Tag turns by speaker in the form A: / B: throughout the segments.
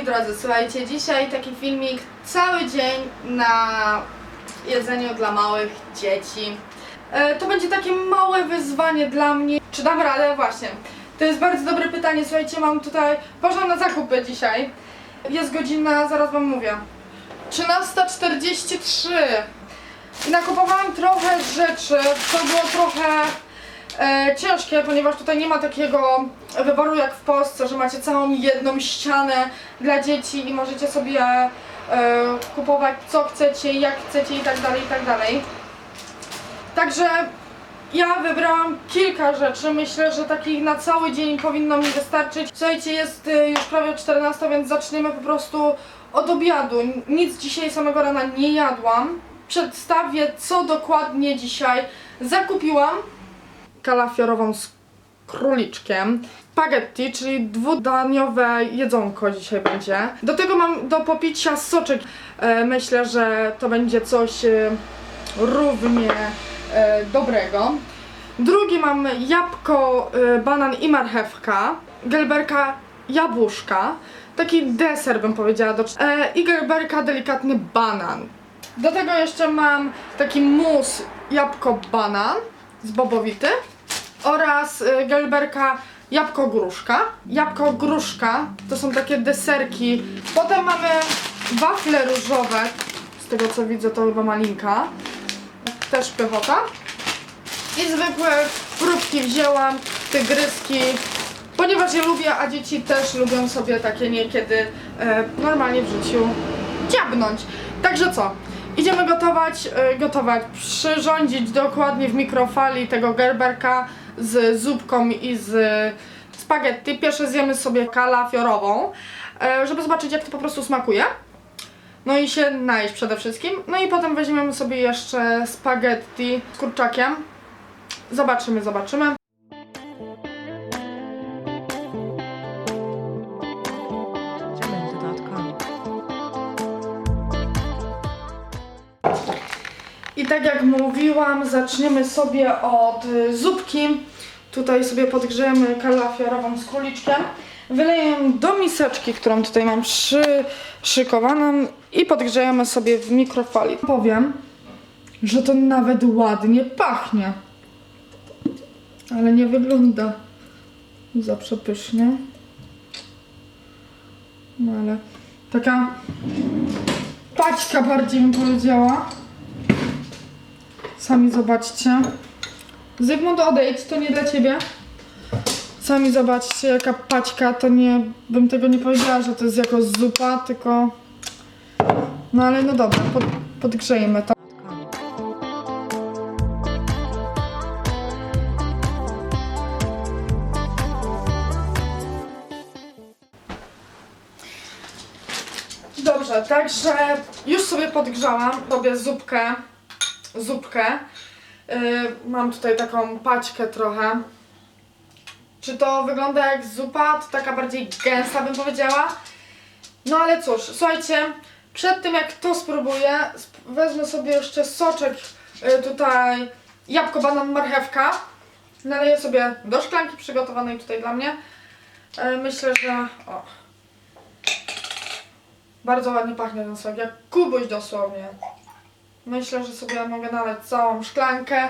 A: moi drodzy, słuchajcie, dzisiaj taki filmik cały dzień na jedzeniu dla małych dzieci. E, to będzie takie małe wyzwanie dla mnie. Czy dam radę? Właśnie. To jest bardzo dobre pytanie. Słuchajcie, mam tutaj, poszłam na zakupy dzisiaj. Jest godzina, zaraz wam mówię. 13.43. I nakupowałam trochę rzeczy, co było trochę e, ciężkie, ponieważ tutaj nie ma takiego wyboru jak w Polsce, że macie całą jedną ścianę dla dzieci i możecie sobie e, kupować co chcecie, jak chcecie i tak dalej, i tak dalej. Także ja wybrałam kilka rzeczy, myślę, że takich na cały dzień powinno mi wystarczyć. Słuchajcie, jest y, już prawie 14, więc zaczniemy po prostu od obiadu. Nic dzisiaj samego rana nie jadłam. Przedstawię, co dokładnie dzisiaj zakupiłam. Kalafiorową z króliczkiem. Spaghetti, czyli dwudaniowe jedzonko dzisiaj będzie. Do tego mam do popicia soczek. E, myślę, że to będzie coś e, równie e, dobrego. Drugi mam jabłko, banan i marchewka. Gelberka jabłuszka. Taki deser bym powiedziała. Do, I gelberka delikatny banan. Do tego jeszcze mam taki mus jabłko banan z bobowity oraz y, gelberka jabłko gruszka. Jabłko gruszka to są takie deserki. Potem mamy wafle różowe. Z tego co widzę to chyba malinka. Też pychota. I zwykłe próbki wzięłam, tygryski. Ponieważ je lubię, a dzieci też lubią sobie takie niekiedy e, normalnie w życiu dziabnąć. Także co? Idziemy gotować, e, gotować, przyrządzić dokładnie w mikrofali tego gerberka z zupką i z spaghetti. Pierwsze zjemy sobie kalafiorową, e, żeby zobaczyć jak to po prostu smakuje. No i się najeść przede wszystkim. No i potem weźmiemy sobie jeszcze spaghetti z kurczakiem. Zobaczymy, zobaczymy. Tak jak mówiłam, zaczniemy sobie od y, zupki. Tutaj sobie podgrzejemy kalafiorową z króliczkiem. Wyleję do miseczki, którą tutaj mam przyszykowaną i podgrzejemy sobie w mikrofali. Powiem, że to nawet ładnie pachnie. Ale nie wygląda za przepysznie. No ale taka paćka bardziej bym powiedziała. Sami zobaczcie. Zygmunt odejdź, to nie dla ciebie. Sami zobaczcie jaka paćka, to nie, bym tego nie powiedziała, że to jest jako zupa, tylko... No ale no dobra, pod, to. Dobrze, także już sobie podgrzałam sobie zupkę, zupkę. Yy, mam tutaj taką paćkę trochę. Czy to wygląda jak zupa? To taka bardziej gęsta bym powiedziała. No ale cóż, słuchajcie, przed tym jak to spróbuję, sp- wezmę sobie jeszcze soczek yy, tutaj, jabłko, banan, marchewka. Naleję sobie do szklanki przygotowanej tutaj dla mnie. Yy, myślę, że... O. Bardzo ładnie pachnie ten sok, jak kubuś dosłownie. Myślę, że sobie mogę nalać całą szklankę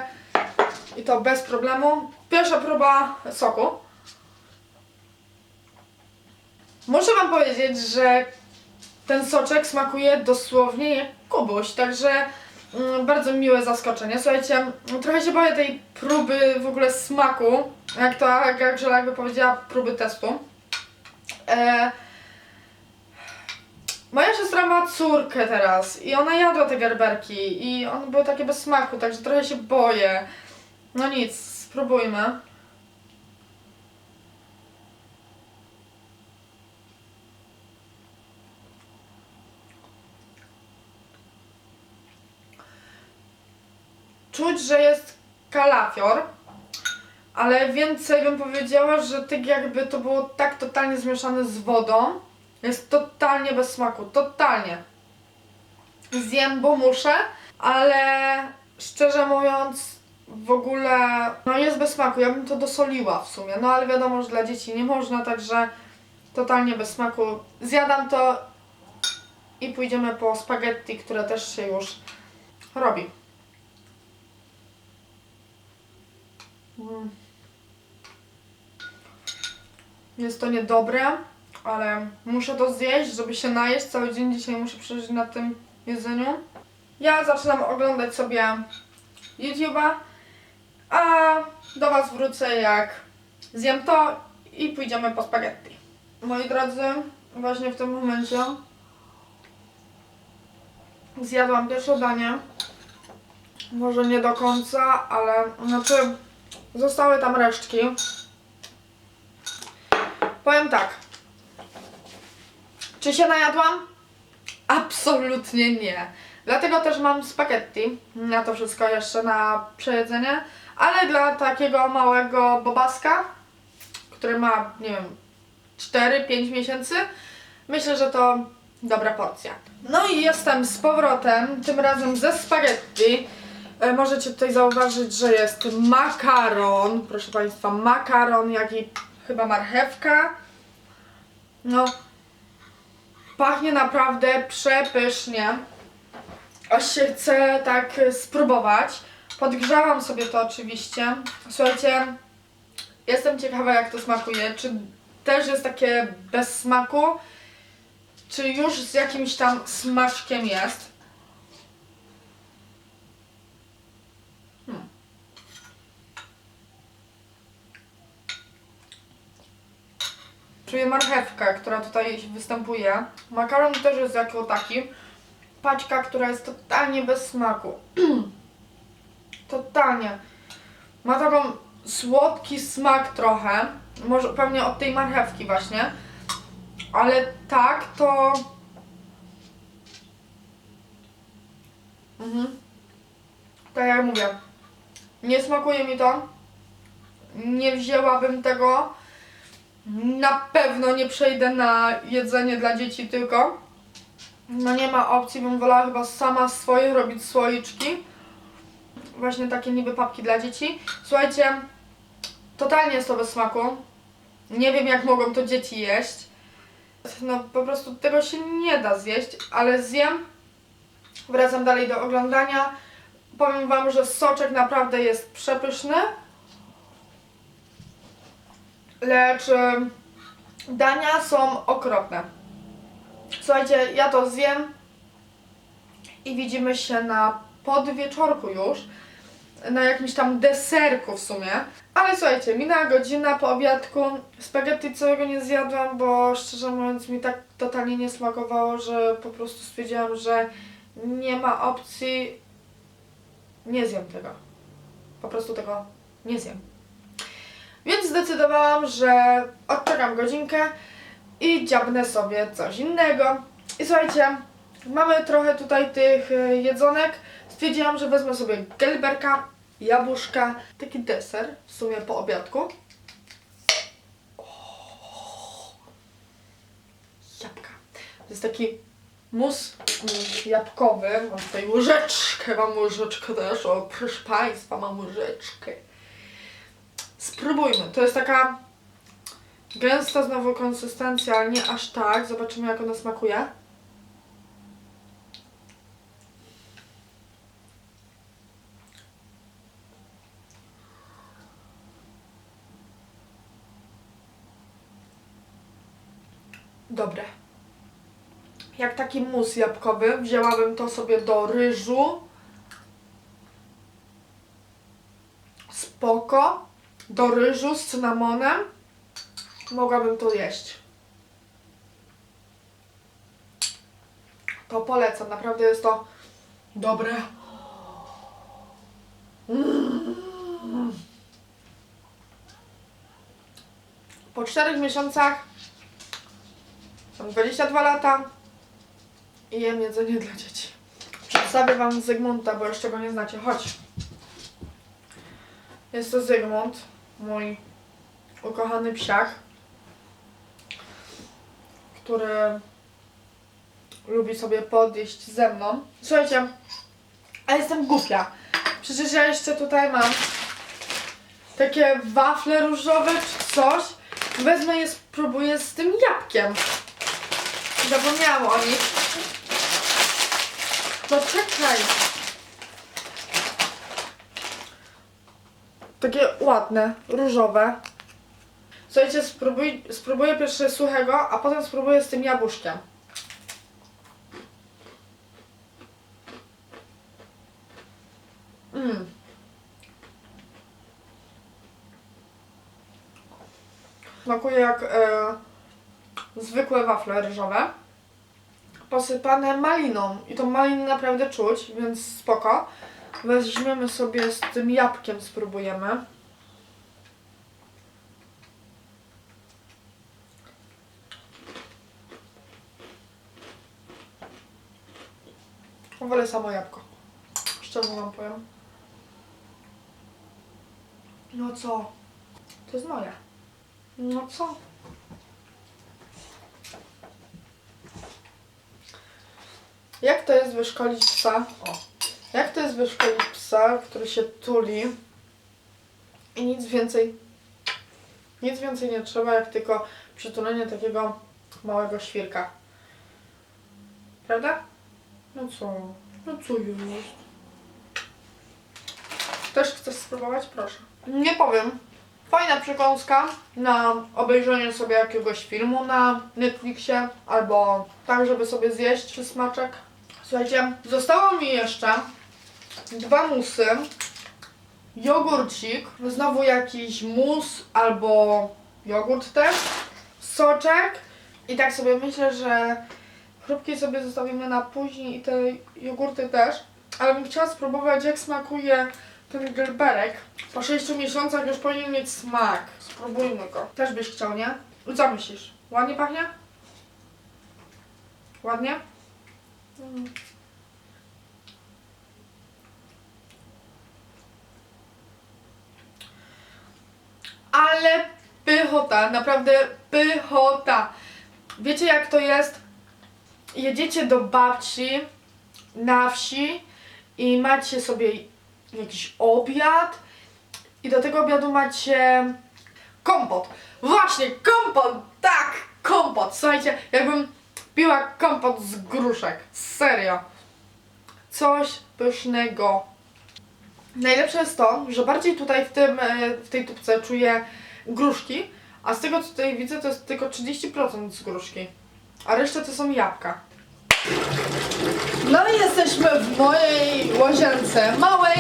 A: i to bez problemu. Pierwsza próba soku. Muszę wam powiedzieć, że ten soczek smakuje dosłownie jak kubuś, także mm, bardzo miłe zaskoczenie. Słuchajcie, trochę się boję tej próby w ogóle smaku, jak to Agrzela jakby powiedziała, próby testu. E, Moja siostra ma córkę teraz i ona jadła te gerberki i one były takie bez smaku, także trochę się boję. No nic, spróbujmy. Czuć, że jest kalafior, ale więcej bym powiedziała, że tak jakby to było tak totalnie zmieszane z wodą. Jest totalnie bez smaku, totalnie. Zjem, bo muszę, ale szczerze mówiąc, w ogóle no jest bez smaku. Ja bym to dosoliła w sumie, no ale wiadomo, że dla dzieci nie można, także totalnie bez smaku. Zjadam to i pójdziemy po spaghetti, które też się już robi. Mm. Jest to niedobre, ale muszę to zjeść, żeby się najeść. Cały dzień dzisiaj muszę przeżyć na tym jedzeniu. Ja zaczynam oglądać sobie YouTube'a, a do Was wrócę jak zjem to i pójdziemy po spaghetti. Moi drodzy, właśnie w tym momencie zjadłam pierwsze danie. Może nie do końca, ale znaczy zostały tam resztki. Powiem tak. Czy się najadłam? Absolutnie nie. Dlatego też mam spaghetti na to wszystko jeszcze na przejedzenie, ale dla takiego małego bobaska, który ma, nie wiem, 4-5 miesięcy, myślę, że to dobra porcja. No i jestem z powrotem, tym razem ze spaghetti. E, Możecie tutaj zauważyć, że jest makaron, proszę Państwa, makaron, jak i chyba marchewka. No, pachnie naprawdę przepysznie. Aż się chce tak e, spróbować. Podgrzałam sobie to oczywiście. Słuchajcie, jestem ciekawa jak to smakuje. Czy też jest takie bez smaku? Czy już z jakimś tam smaczkiem jest? Czuję marchewkę, która tutaj występuje. Makaron też jest jako taki. Paczka, która jest totalnie bez smaku. totalnie. Ma taką słodki smak trochę. Może pewnie od tej marchewki właśnie. Ale tak to. Mhm. Tak jak mówię. Nie smakuje mi to. Nie wzięłabym tego. Na pewno nie przejdę na jedzenie dla dzieci tylko. No nie ma opcji, bym wolała chyba sama swoje robić słoiczki. Właśnie takie niby papki dla dzieci. Słuchajcie, totalnie jest to bez smaku. Nie wiem jak mogą to dzieci jeść. No po prostu tego się nie da zjeść, ale zjem. Wracam dalej do oglądania. Powiem wam, że soczek naprawdę jest przepyszny. Lecz dania są okropne. Słuchajcie, ja to zjem i widzimy się na podwieczorku już. Na jakimś tam deserku w sumie. Ale słuchajcie, minęła godzina po obiadku. Spaghetti całego nie zjadłam, bo szczerze mówiąc mi tak totalnie nie smakowało, że po prostu stwierdziłam, że nie ma opcji. Nie zjem tego. Po prostu tego nie zjem. Więc zdecydowałam, że odczekam godzinkę i dziabnę sobie coś innego. I słuchajcie, mamy trochę tutaj tych y, jedzonek. Stwierdziłam, że wezmę sobie gelberka, jabłuszka, taki deser w sumie po obiadku. Jabłka. To jest taki mus mm, jabłkowy. Mam tutaj łyżeczkę, mam łyżeczkę też. O, proszę Państwa, mam łyżeczkę. Spróbujmy. To jest taka Gęsta znowu konsystencja, ale nie aż tak. Zobaczymy jak ona smakuje. Dobre. Jak taki mus jabłkowy, wzięłabym to sobie do ryżu. Spoko. Do ryżu z cynamonem mogłabym to jeść. To polecam, naprawdę jest to dobre. Mm. Po czterech miesiącach mam 22 lata i jem jedzenie dla dzieci. Przedstawię Wam Zygmunta, bo jeszcze go nie znacie. Chodź. Jest to Zygmunt, mój ukochany psiach, który lubi sobie podjeść ze mną. Słuchajcie, a jestem głupia. Przecież ja jeszcze tutaj mam takie wafle różowe czy coś. Wezmę je spróbuję z tym jabłkiem. Zapomniałam o nich. To Takie ładne, różowe. Słuchajcie, spróbuj, spróbuję pierwsze suchego, a potem spróbuję z tym jabłuszkiem. Mm. Smakuje jak e, zwykłe wafle ryżowe. Posypane maliną. I to maliny naprawdę czuć, więc spoko. Weźmiemy sobie z tym jabłkiem, spróbujemy. Wolę samo jabłko. Szczerze wam powiem. No co? To jest moje. No co? Jak to jest wyszkolić psa? O. Jak to jest wyszkolić psa, który się tuli i nic więcej, nic więcej nie trzeba, jak tylko przytulenie takiego małego świrka. Prawda? No co? No co jest? Też chcesz spróbować? Proszę. Nie powiem. Fajna przekąska na obejrzenie sobie jakiegoś filmu na Netflixie albo tak, żeby sobie zjeść czy smaczek. Słuchajcie, zostało mi jeszcze dwa musy, jogurcik, znowu jakiś mus albo jogurt też, soczek i tak sobie myślę, że chrupki sobie zostawimy na później i te jogurty też, ale bym chciała spróbować jak smakuje ten gerberek. Po 6 miesiącach już powinien mieć smak. Spróbujmy go. Też byś chciał, nie? I Co myślisz? Ładnie pachnie? Ładnie? Mm. Ale pychota, naprawdę pychota. Wiecie jak to jest? Jedziecie do babci na wsi i macie sobie jakiś obiad i do tego obiadu macie kompot. Właśnie, kompot, tak, kompot. Słuchajcie, jakbym piła kompot z gruszek. Serio. Coś pysznego. Najlepsze jest to, że bardziej tutaj w, tym, e, w tej tubce czuję gruszki, a z tego co tutaj widzę to jest tylko 30% z gruszki, a reszta to są jabłka. No i jesteśmy w mojej łazience, małej,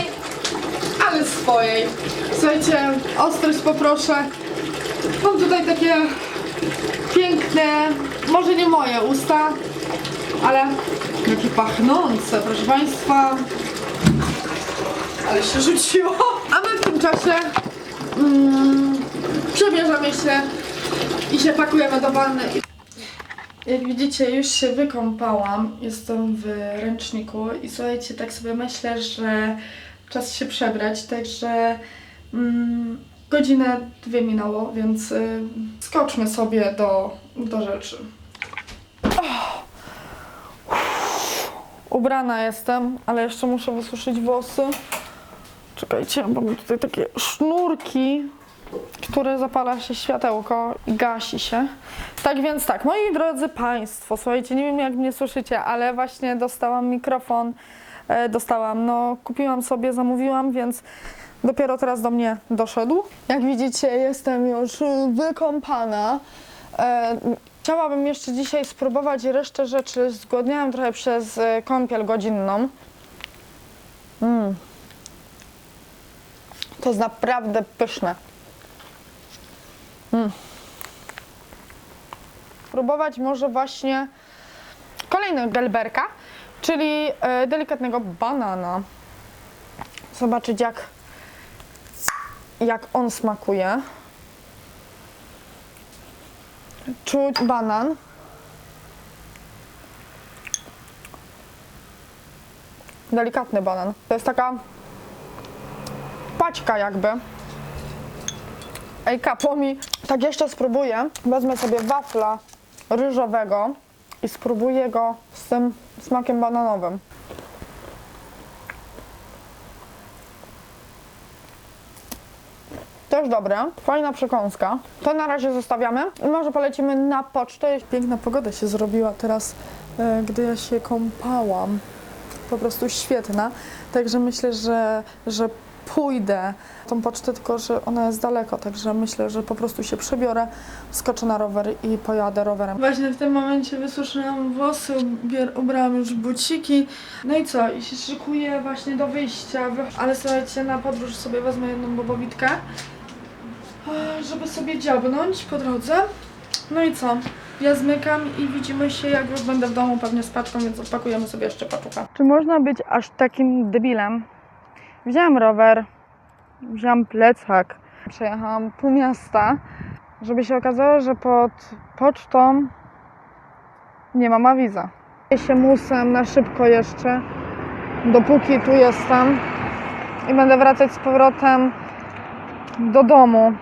A: ale swojej. Słuchajcie, ostrość poproszę. Mam tutaj takie piękne, może nie moje usta, ale jakie pachnące, proszę Państwa. Ale się rzuciło. A my w tym czasie mm, przebierzemy się i się pakujemy do wanny. Jak widzicie, już się wykąpałam. Jestem w ręczniku i słuchajcie, tak sobie myślę, że czas się przebrać, także mm, godzinę dwie minęło, więc y, skoczmy sobie do, do rzeczy. Ubrana jestem, ale jeszcze muszę wysuszyć włosy. Czekajcie, mam tutaj takie sznurki, które zapala się światełko i gasi się. Tak więc tak, moi drodzy Państwo, słuchajcie, nie wiem jak mnie słyszycie, ale właśnie dostałam mikrofon, e, dostałam, no kupiłam sobie, zamówiłam, więc dopiero teraz do mnie doszedł. Jak widzicie, jestem już wykąpana. E, Chciałabym jeszcze dzisiaj spróbować resztę rzeczy. Zgłodniałam trochę przez e, kąpiel godzinną. Mm. To jest naprawdę pyszne. Mm. Próbować może właśnie kolejnego gelberka, czyli e, delikatnego banana. Zobaczyć jak, jak on smakuje. Czuć banan. Delikatny banan. To jest taka paćka jakby. Ej, kapło mi. Tak jeszcze spróbuję. Wezmę sobie wafla ryżowego i spróbuję go z tym smakiem bananowym. Też dobre. Fajna przekąska. To na razie zostawiamy. I może polecimy na pocztę. Piękna pogoda się zrobiła teraz, e, gdy ja się kąpałam. Po prostu świetna. Także myślę, że, że pójdę tą pocztę, tylko że ona jest daleko, także myślę, że po prostu się przebiorę, skoczę na rower i pojadę rowerem. Właśnie w tym momencie wysuszyłam włosy, ubrałam już buciki. No i co? I się szykuję właśnie do wyjścia. Ale słuchajcie, na podróż sobie wezmę jedną bobowitkę, żeby sobie dziabnąć po drodze. No i co? Ja zmykam i widzimy się, jak już będę w domu pewnie z paczką, więc odpakujemy sobie jeszcze paczucha. Czy można być aż takim debilem? Wziąłem rower, wziąłem plecak, przejechałam pół miasta, żeby się okazało, że pod pocztą nie mam awiza. Się musem na szybko jeszcze, dopóki tu jestem i będę wracać z powrotem do domu.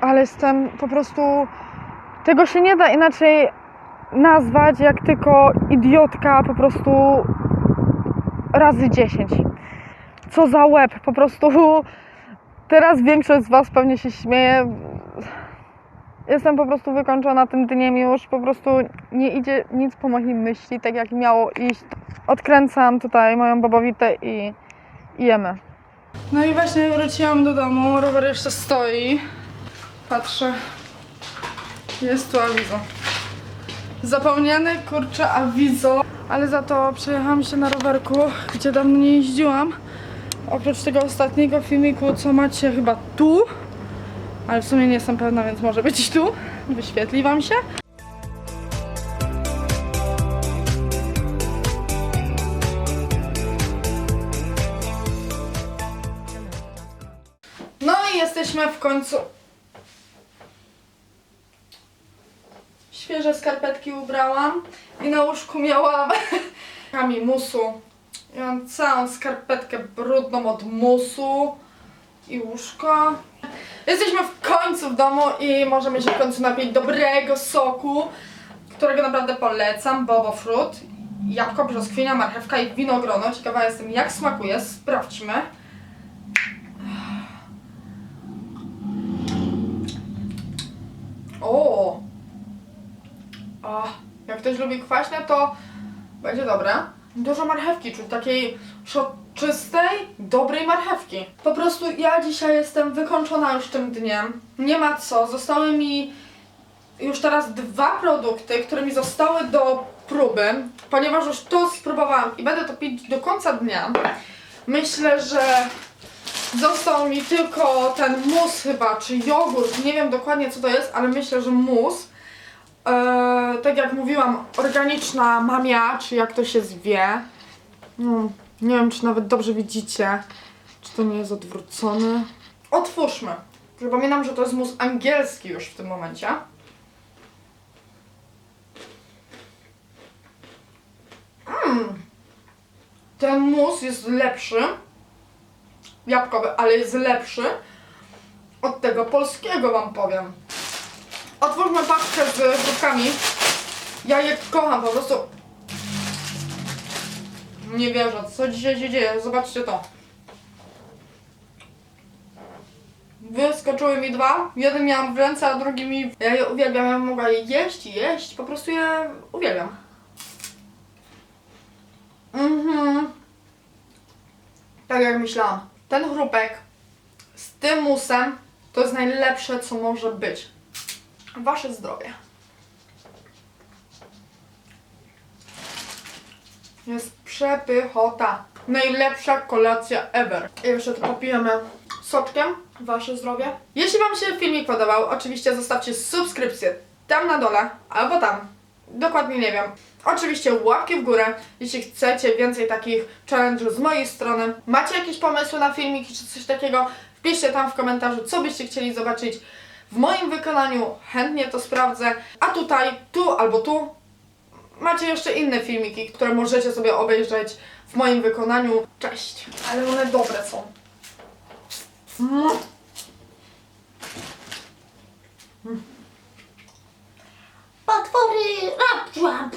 A: Ale jestem po prostu... Tego się nie da inaczej nazwać, jak tylko idiotka po prostu razy 10 co za łeb, po prostu teraz większość z Was pewnie się śmieje. Jestem po prostu wykończona tym dniem już, po prostu nie idzie nic po moich myśli, tak jak miało iść. Odkręcam tutaj moją bobowitę i, i jemy. No i właśnie wróciłam do domu, rower jeszcze stoi. Patrzę, jest tu awizo. Zapomniane kurczę awizo, ale za to przejechałam się na rowerku, gdzie dawno nie jeździłam. Oprócz tego ostatniego filmiku, co macie chyba tu, ale w sumie nie jestem pewna, więc może być tu. Wyświetli Wam się. No i jesteśmy w końcu. Świeże skarpetki ubrałam i na łóżku miałam kami Ja mam całą skarpetkę brudną od musu i łóżko. Jesteśmy w końcu w domu i możemy się w końcu napić dobrego soku, którego naprawdę polecam. Bobo Fruit, jabłko, brzoskwinia, marchewka i winogrono. Ciekawa jestem jak smakuje, sprawdźmy. O! O, jak ktoś lubi kwaśne, to będzie dobre. Dużo marchewki, czyli takiej soczystej, dobrej marchewki. Po prostu ja dzisiaj jestem wykończona już tym dniem. Nie ma co. Zostały mi już teraz dwa produkty, które mi zostały do próby, ponieważ już to spróbowałam i będę to pić do końca dnia. Myślę, że został mi tylko ten mus chyba, czy jogurt, nie wiem dokładnie co to jest, ale myślę, że mus. Eee, tak jak mówiłam, organiczna mamia, czy jak to się zwie. No, nie wiem, czy nawet dobrze widzicie, czy to nie jest odwrócony. Otwórzmy. Przypominam, że to jest mus angielski już w tym momencie. Mm. Ten mus jest lepszy, jabłkowy, ale jest lepszy od tego polskiego, wam powiem. Otwórzmy paczkę z próbkami. Ja je kocham po prostu. Nie wierzę, co dzisiaj się dzieje. Zobaczcie to. Wyskoczyły mi dwa. Jeden miałam w ręce, a drugi mi. Ja je uwielbiam, ja mogła je jeść jeść. Po prostu je uwielbiam. Mhm. Tak jak myślałam. Ten chrupek z tym musem to jest najlepsze, co może być. Wasze zdrowie. Jest przepychota. Najlepsza kolacja ever. I jeszcze to popijemy soczkiem. Wasze zdrowie. Jeśli Wam się filmik podobał, oczywiście zostawcie subskrypcję tam na dole, albo tam. Dokładnie nie wiem. Oczywiście łapki w górę, jeśli chcecie więcej takich challenge'ów z mojej strony. Macie jakieś pomysły na filmiki czy coś takiego? Wpiszcie tam w komentarzu, co byście chcieli zobaczyć w moim wykonaniu chętnie to sprawdzę, a tutaj, tu albo tu macie jeszcze inne filmiki, które możecie sobie obejrzeć w moim wykonaniu. Cześć! Ale one dobre są. Potwory rap, rap.